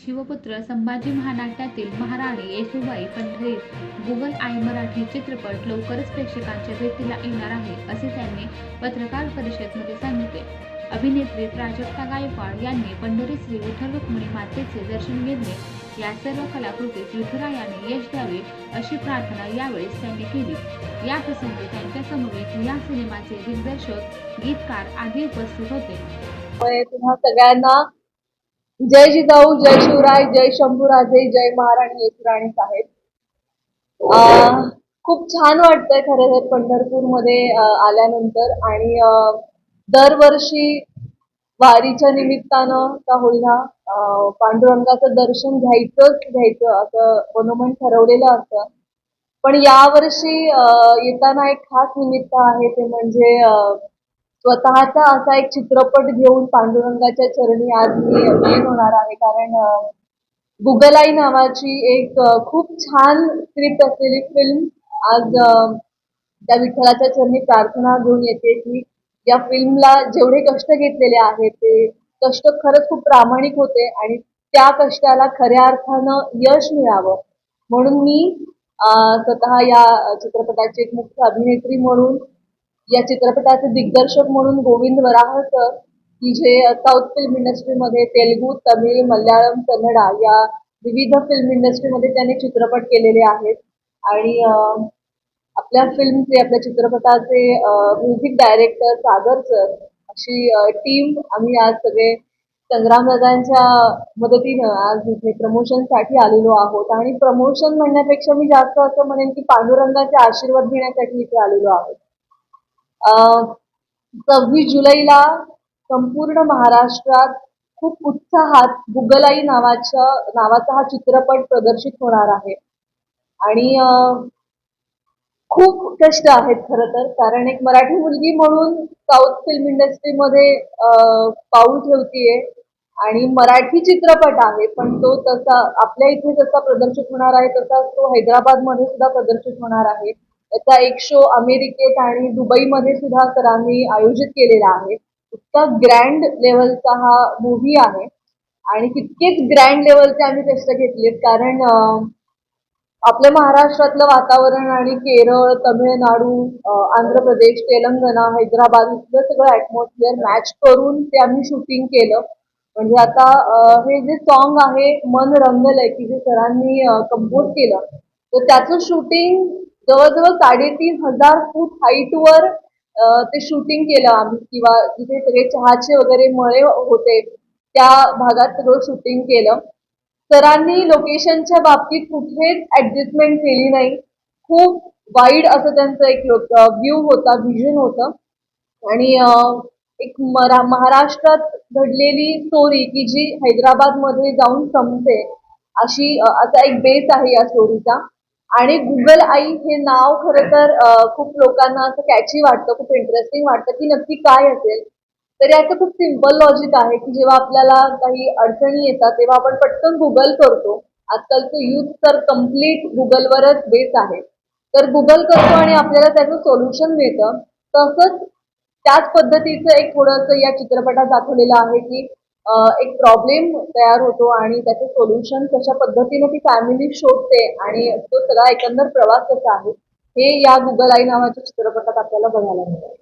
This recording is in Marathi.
शिवपुत्र संभाजी महानाट्यातील महाराणी येसुबाई पंढरीत गुगल आय मराठी चित्रपट लवकरच प्रेक्षकांच्या भेटीला येणार आहे असे त्यांनी पत्रकार परिषदेमध्ये सांगितले. अभिनेत्री प्राजक्ता गायकवाड यांनी पंढरी श्री विठ्ठल रुक्मिणी मातेचे दर्शन घेतले. या सर्व कलाकृतीत विठुरायाने यश द्यावे अशी प्रार्थना यावेळेस त्यांनी केली. या प्रसंगी त्यांच्या समवेत या सिनेमाचे दिग्दर्शक गीतकार आदी उपस्थित होते. सगळ्यांना जय जिजाऊ जय शिवराय जय शंभूराजे जय महाराणी येसुराणी साहेब. अं, खूप छान वाटतंय खरं तर पंढरपूरमध्ये आल्यानंतर. आणि दरवर्षी वारीच्या निमित्तानं का होईना पांडुरंगाचं दर्शन घ्यायचंच घ्यायचं असं मनोमन ठरवलेलं असतं. पण यावर्षी येताना एक खास निमित्त आहे ते म्हणजे स्वतःचा असा एक चित्रपट घेऊन पांडुरंगाच्या चरणी आज मी लीन होणार आहे. कारण गुगलाई नावाची एक खूप छान स्क्रिप्ट असलेली फिल्म आज त्या विठ्ठलाच्या चरणी प्रार्थना घेऊन येते की या फिल्मला जेवढे कष्ट घेतलेले आहेत ते कष्ट खरंच खूप प्रामाणिक होते आणि त्या कष्टाला खऱ्या अर्थानं यश मिळावं. म्हणून मी स्वतः या चित्रपटाची एक मुख्य अभिनेत्री म्हणून या चित्रपटाचे दिग्दर्शक म्हणून गोविंद वराह सर की जे साऊथ फिल्म इंडस्ट्रीमध्ये तेलुगू तमिळ मल्याळम कन्नडा या विविध फिल्म इंडस्ट्रीमध्ये त्यांनी चित्रपट केलेले आहेत. आणि आपल्या फिल्मचे आपल्या चित्रपटाचे म्युझिक डायरेक्टर सागर सर अशी टीम आम्ही आज सगळे संग्रामदादांच्या मदतीनं आज इथे प्रमोशनसाठी आलेलो आहोत. आणि प्रमोशन म्हणण्यापेक्षा मी जास्त असं म्हणेन की पांडुरंगाचे आशीर्वाद घेण्यासाठी इथे आलेलो आहोत. सव्वीस जुलैला संपूर्ण महाराष्ट्रात खूप उत्साहात गुगलाई नावाच्या नावाचा हा चित्रपट प्रदर्शित होणार आहे. आणि खूप कष्ट आहेत खरं तर. कारण एक मराठी मुलगी म्हणून साऊथ फिल्म इंडस्ट्रीमध्ये पाऊल ठेवतीये. आणि मराठी चित्रपट आहे पण तो तसा आपल्या इथे जसा प्रदर्शित होणार आहे तसा तो हैदराबादमध्ये सुद्धा प्रदर्शित होणार आहे. त्याचा एक शो अमेरिकेत आणि दुबईमध्ये सुद्धा सरांनी आयोजित केलेला आहे. इतका ग्रँड लेवलचा हा मूव्ही आहे. आणि तितकेच ग्रँड लेवलचे आम्ही कष्ट घेतलेत कारण आपल्या महाराष्ट्रातलं वातावरण आणि केरळ तमिळनाडू आंध्र प्रदेश तेलंगणा हैदराबाद इथलं सगळं ऍटमॉस्फिअर मॅच करून ते आम्ही शूटिंग केलं. म्हणजे आता हे जे सॉन्ग आहे मन रंगलंय की जे सरांनी कंपोज केलं तर त्याचं शूटिंग जवळजवळ साडेतीन हजार फूट हाईटवर वर ते शूटिंग केलं आम्ही. किंवा जिथे सगळे चहाचे वगैरे मळे होते त्या भागात सगळं शूटिंग केलं. सरांनी लोकेशनच्या बाबतीत कुठेच ऍडजस्टमेंट केली नाही. खूप वाईड असं त्यांचं एक व्ह्यू होता व्हिजन होतं. आणि एक मरा महाराष्ट्रात घडलेली स्टोरी की जी हैदराबादमध्ये जाऊन संपते अशी असा एक बेस आहे या स्टोरीचा आणि गुगल आई हे नाव खरं तर खूप लोकांना असं कॅची वाटतं खूप इंटरेस्टिंग वाटतं की नक्की काय असेल. तर याचं खूप सिंपल लॉजिक आहे की जेव्हा आपल्याला काही अडचणी येतात तेव्हा आपण पटकन गुगल करतो. आजकालचं युथ तर कंप्लीट गुगलवरच बेस आहे. तर गुगल करतो आणि आपल्याला त्याचं सोल्युशन मिळतं. तसंच त्याच पद्धतीचं एक थोडंसं या चित्रपटात दाखवलेलं आहे की एक प्रॉब्लेम तयार होतो आणि त्याचं सोल्युशन कशा पद्धतीने ती फॅमिली शोधते आणि तो सगळा एकंदर प्रवास कसा आहे हे या गुगल आई नावाच्या चित्रपटात आपल्याला बघायला मिळतं.